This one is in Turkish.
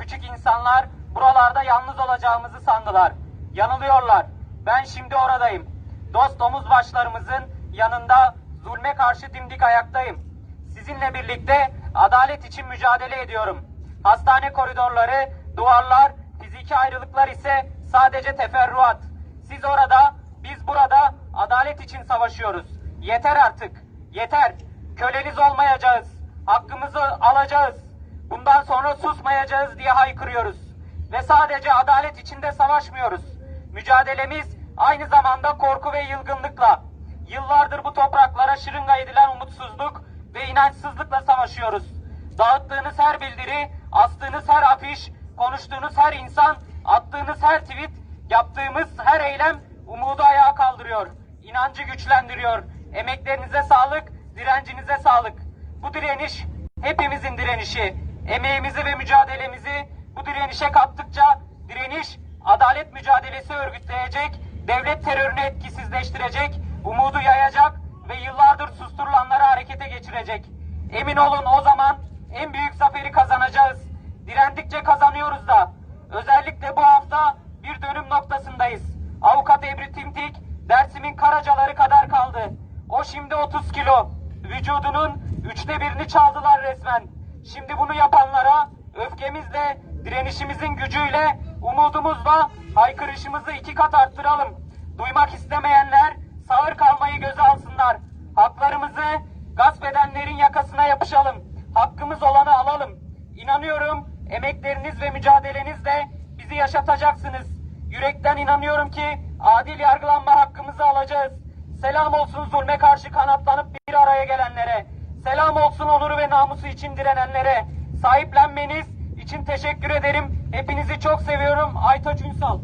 küçük insanlar buralarda yalnız olacağımızı sandılar. Yanılıyorlar. Ben şimdi oradayım. Dost omuz başlarımızın yanında zulme karşı dimdik ayaktayım. Sizinle birlikte adalet için mücadele ediyorum. Hastane koridorları, duvarlar, fiziki ayrılıklar ise sadece teferruat. Siz orada, biz burada adalet için savaşıyoruz. Yeter artık. Yeter. Köleniz olmayacağız. Hakkımızı alacağız. Bundan sonra susmayacağız diye haykırıyoruz. Ve sadece adalet içinde savaşmıyoruz. Mücadelemiz aynı zamanda korku ve yılgınlıkla. Yıllardır bu topraklara şırınga edilen umutsuzluk ve inançsızlıkla savaşıyoruz. Dağıttığınız her bildiri, astığınız her afiş, konuştuğunuz her insan, attığınız her tweet, yaptığımız her eylem umudu ayağa kaldırıyor. inancı güçlendiriyor. Emeklerinize sağlık, direncinize sağlık. Bu direniş hepimizin direnişi. Emeğimizi ve mücadelemizi bu direnişe kattıkça direniş adalet mücadelesi örgütleyecek, devlet terörünü etkisizleştirecek, umudu yayacak ve yıllardır susturulanları harekete geçirecek. Emin olun o zaman en büyük zaferi kazanacağız. Direndikçe kazanıyoruz da. Özellikle bu hafta bir dönüm noktasındayız. Avukat Ebru Timtik Dersim'in karacaları kadar kaldı. O şimdi 30 kilo. Vücudunun üçte birini çaldılar resmen. Şimdi bunu yapanlara öfkemizle, direnişimizin gücüyle, umudumuzla haykırışımızı iki kat arttıralım. Duymak istemeyenler sağır kalmayı göze alsınlar. Haklarımızı gasp edenlerin yakasına yapışalım. Hakkımız olanı alalım. İnanıyorum emekleriniz ve mücadelenizle bizi yaşatacaksınız. Yürekten inanıyorum ki adil yargılanma hakkımızı alacağız. Selam olsun zulme karşı kanatlanıp. Selam olsun onuru ve namusu için direnenlere. Sahiplenmeniz için teşekkür ederim. Hepinizi çok seviyorum. Aytaç Ünsal.